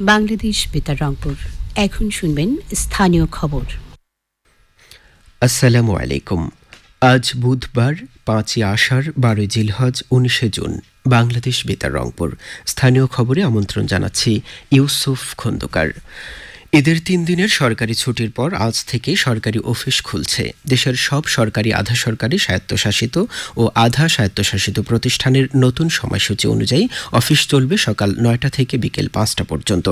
বাংলাদেশ, বেতার, রংপুর। এখন শুনবেন স্থানীয় খবর। আসসালামু আলাইকুম। আজ বুধবার, পাঁচই আষাঢ়, বারোই জিলহজ, উনিশে জুন। বাংলাদেশ, বেতার, রংপুর। স্থানীয় খবরে আমন্ত্রণ জানাচ্ছি ইউসুফ খন্দকার। ঈদের তিন দিনের সরকারি ছুটির পর আজ থেকে সরকারি অফিস খুলছে। দেশের সব সরকারি আধা সরকারি স্বায়ত্তশাসিত ও আধা স্বায়ত্তশাসিত প্রতিষ্ঠানের নতুন সময়সূচি অনুযায়ী অফিস চলবে সকাল নয়টা থেকে বিকেল পাঁচটা পর্যন্ত।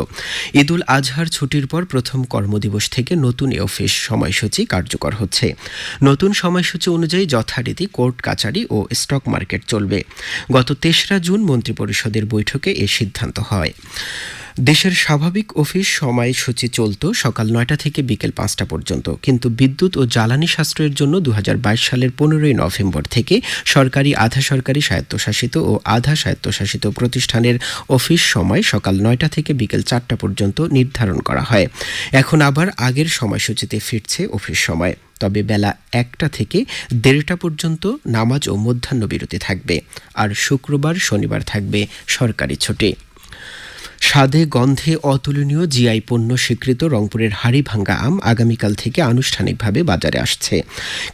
ঈদুল আজহার ছুটির পর প্রথম কর্মদিবস থেকে নতুন এ অফিস সময়সূচি কার্যকর হচ্ছে। নতুন সময়সূচি অনুযায়ী যথারীতি কোর্ট কাচারি ও স্টক মার্কেট চলবে। গত তেসরা জুন মন্ত্রিপরিষদের বৈঠকে এ সিদ্ধান্ত হয়। দেশের স্বাভাবিক অফিস সময়সূচি চলত সকাল নয়টা থেকে বিকেল পাঁচটা পর্যন্ত। কিন্তু বিদ্যুৎ ও জ্বালানি সাশ্রয়ের জন্য দু হাজার বাইশ সালের পনেরোই নভেম্বর থেকে সরকারি, আধা সরকারি স্বায়ত্তশাসিত ও আধা স্বায়ত্তশাসিত প্রতিষ্ঠানের অফিস সময় সকাল নয়টা থেকে বিকেল চারটা পর্যন্ত নির্ধারণ করা হয়। এখন আবার আগের সময়সূচিতে ফিরছে অফিস সময়। তবে বেলা একটা থেকে দেড়টা পর্যন্ত নামাজ ও মধ্যাহ্ন বিরতি থাকবে। আর শুক্রবার, শনিবার থাকবে সরকারি ছুটি। স্বাদে, গন্ধে অতুলনীয় জিআই পণ্য স্বীকৃত রংপুরের হাড়িভাঙ্গা আম আগামীকাল থেকে আনুষ্ঠানিকভাবে বাজারে আসছে।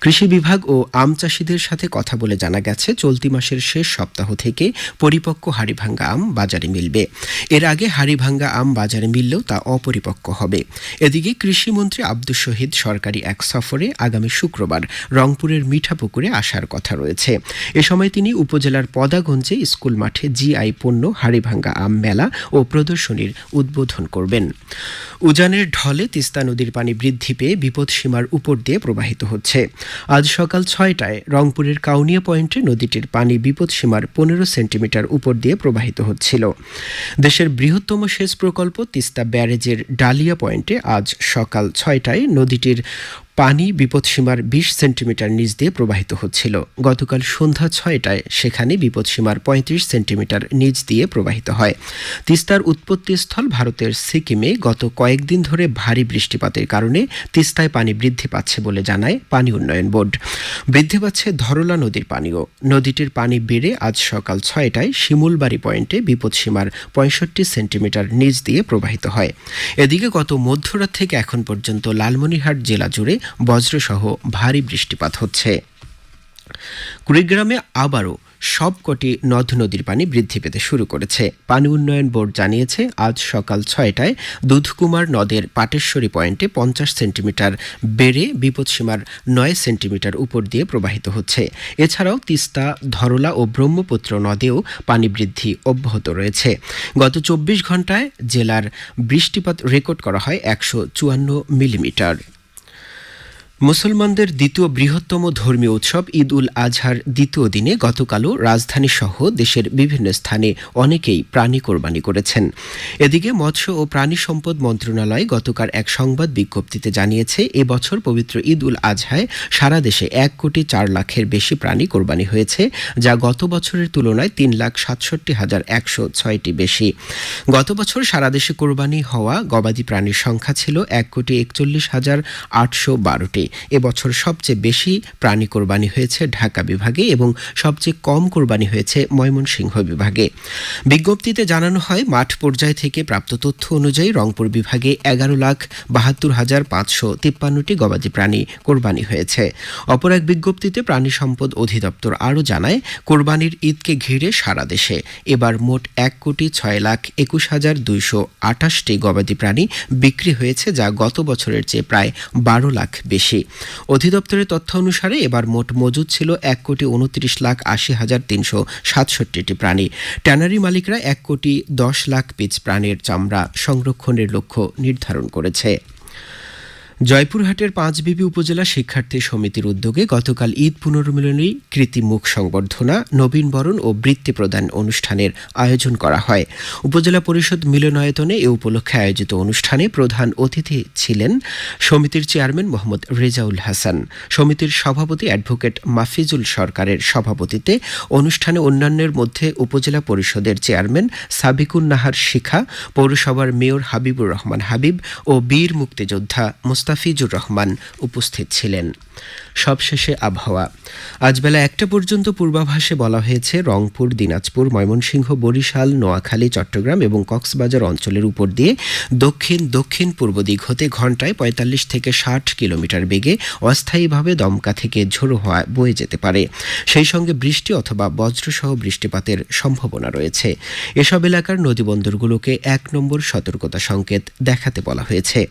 কৃষি বিভাগ ও আম চাষিদের সাথে কথা বলে জানা গেছে, চলতি মাসের শেষ সপ্তাহ থেকে পরিপক্ক হাড়িভাঙ্গা আম বাজারে মিলবে। এর আগে হাড়িভাঙ্গা আম বাজারে মিললেও তা অপরিপক্ক হবে। এদিকে কৃষিমন্ত্রী আব্দুল শহীদ সরকারি এক সফরে আগামী শুক্রবার রংপুরের মিঠাপুকুরে আসার কথা রয়েছে। এ সময় তিনি উপজেলার পদাগঞ্জে স্কুল মাঠে জিআই পণ্য, হাড়িভাঙ্গা আম মেলা ও প্রদর্শনীর উদ্বোধন করবেন। উজানের ঢলে তিস্তা নদীর পানি বৃদ্ধি পেয়ে বিপদসীমার উপর দিয়ে প্রবাহিত হচ্ছে। আজ সকাল ছয়টায় রংপুরের কাউনিয়া পয়েন্টে নদীটির পানি বিপদসীমার পনেরো সেন্টিমিটার উপর দিয়ে প্রবাহিত হচ্ছিল। দেশের বৃহত্তম সেচ প্রকল্প তিস্তা ব্যারেজের ডালিয়া পয়েন্টে আজ সকাল ছয়টায় নদীটির পানি বিপদসীমার বিশ সেন্টিমিটার নিচ দিয়ে প্রবাহিত হচ্ছিল। গতকাল সন্ধ্যা ছয়টায় সেখানে বিপদসীমার পঁয়ত্রিশ সেন্টিমিটার নিচ দিয়ে প্রবাহিত হয়। তিস্তার উৎপত্তিস্থল ভারতের সিকিমে গত কয়েকদিন ধরে ভারী বৃষ্টিপাতের কারণে তিস্তায় পানি বৃদ্ধি পাচ্ছে বলে জানায় পানি উন্নয়ন বোর্ড। বৃদ্ধি পাচ্ছে ধরলা নদীর পানিও। নদীটির পানি বেড়ে আজ সকাল ছয়টায় শিমুলবাড়ি পয়েন্টে বিপদসীমার পঁয়ষট্টি সেন্টিমিটার নিচ দিয়ে প্রবাহিত হয়। এদিকে গত মধ্যরাত থেকে এখন পর্যন্ত লালমনিরহাট জেলা জুড়ে বজ্রসহ ভারী বৃষ্টিপাত হচ্ছে। কুড়িগ্রামে আবারও সবকটি নদ নদীর পানি বৃদ্ধি পেতে শুরু করেছে। পানি উন্নয়ন বোর্ড জানিয়েছে, আজ সকাল ছয়টায় দুধকুমার নদের পাটেশ্বরী পয়েন্টে পঞ্চাশ সেন্টিমিটার বেড়ে বিপদসীমার নয় সেন্টিমিটার উপর দিয়ে প্রবাহিত হচ্ছে। এছাড়াও তিস্তা, ধরলা ও ব্রহ্মপুত্র নদেও পানি বৃদ্ধি অব্যাহত রয়েছে। গত চব্বিশ ঘন্টায় জেলার বৃষ্টিপাত রেকর্ড করা হয় একশো চুয়ান্ন মিলিমিটার। মুসলমানদের দ্বিতীয় বৃহত্তম ধর্মীয় উৎসব ঈদ উল আজহার দ্বিতীয় দিনে গতকালও রাজধানী সহ দেশের বিভিন্ন স্থানে অনেকেই প্রাণী কোরবানি করেছেন। এদিকে মৎস্য ও প্রাণী সম্পদ মন্ত্রণালয় গতকাল এক সংবাদ বিজ্ঞপ্তিতে জানিয়েছে এবছর পবিত্র ঈদ উল আজহায় সারা দেশে এক কোটি চার লাখের বেশি প্রাণী কোরবানি হয়েছে, যা গত বছরের তুলনায় তিন লাখ সাতষট্টি হাজার একশো ছয়টি বেশি। গত বছর সারা দেশে কোরবানি হওয়া গবাদি প্রাণীর সংখ্যা ছিল এক কোটি একচল্লিশ হাজার আটশো বারোটি। এবছর সবচেয়ে বেশি প্রাণী কোরবানি হয়েছে ঢাকা বিভাগে এবং সবচেয়ে কম কোরবানি হয়েছে ময়মনসিংহ বিভাগে। বিজ্ঞপ্তিতে জানানো হয়, মাঠ পর্যায় থেকে প্রাপ্ত তথ্য অনুযায়ী রংপুর বিভাগে এগারো লাখ বাহাত্তর হাজার পাঁচশো তিপ্পান্নটি গবাদি প্রাণী কোরবানি হয়েছে। অপর এক বিজ্ঞপ্তিতে প্রাণী সম্পদ অধিদপ্তর আরও জানায়, কোরবানির ঈদকে ঘিরে সারা দেশে এবার মোট এক কোটি ছয় লাখ একুশ হাজার দুইশো আঠাশটি গবাদি প্রাণী বিক্রি হয়েছে, যা গত বছরের চেয়ে প্রায় বারো লাখ বেশি। অধিদপ্তরের তথ্য অনুসারে এবার মোট মজুদ ছিল এক কোটি উনত্রিশ লাখ আশি হাজার তিনশো সাতষট্টিটি প্রাণী। ট্যানারি মালিকরা এক কোটি দশ লাখ পিচ প্রাণীর চামড়া সংরক্ষণের লক্ষ্য নির্ধারণ করেছে। জয়পুরহাটের পাঁচবিবি উপজেলা শিক্ষার্থী সমিতির উদ্যোগে গতকাল ঈদ পুনর্মিলনী, কৃতি মুখ সংবর্ধনা নবীনবরণ ও বৃত্তি প্রদান অনুষ্ঠানের আয়োজন করা হয়। উপজেলা পরিষদ মিলনায়তনে এ উপলক্ষে আয়োজিত অনুষ্ঠানে প্রধান অতিথি ছিলেন সমিতির চেয়ারম্যান মোহাম্মদ রেজাউল হাসান। সমিতির সভাপতি অ্যাডভোকেট মাফিজুল সরকারের সভাপতিতে অনুষ্ঠানে অন্যান্যের মধ্যে উপজেলা পরিষদের চেয়ারম্যান সাবিকুন নাহার শিখা, পৌরসভার মেয়র হাবিবুর রহমান হাবিব ও বীর মুক্তিযোদ্ধা মুস্তাফিজুর রহমান উপস্থিত ছিলেন। সবশেষে আবহাওয়া। আজ বেলা একটা পর্যন্ত পূর্বাভাসে বলা হয়েছে, রংপুর, দিনাজপুর, ময়মনসিংহ, বরিশাল, নোয়াখালী, চট্টগ্রাম এবং কক্সবাজার অঞ্চলের উপর দিয়ে দক্ষিণ দক্ষিণ পূর্ব দিক হতে ঘন্টায় পঁয়তাল্লিশ থেকে ষাট কিলোমিটার বেগে অস্থায়ীভাবে দমকা থেকে ঝোড়ো হওয়া বয়ে যেতে পারে। সেই সঙ্গে বৃষ্টি অথবা বজ্রসহ বৃষ্টিপাতের সম্ভাবনা রয়েছে। এসব এলাকার নদীবন্দরগুলোকে এক নম্বর সতর্কতা সংকেত দেখাতে বলা হয়েছে।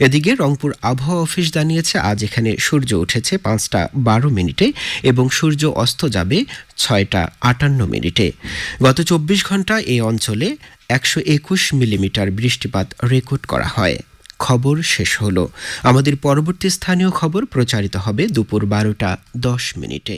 এদিকে রংপুর আবহাওয়া অফিস জানিয়েছে, আজ এখানে সূর্য উঠেছে পাঁচটা বারো মিনিটে এবং সূর্য অস্ত যাবে ছয়টা আটান্ন মিনিটে। গত চব্বিশ ঘণ্টা এই অঞ্চলে একশো একুশ মিলিমিটার বৃষ্টিপাত রেকর্ড করা হয়। খবর শেষ হলো। আমাদের পরবর্তী স্থানীয় খবর প্রচারিত হবে দুপুর বারোটা দশ মিনিটে।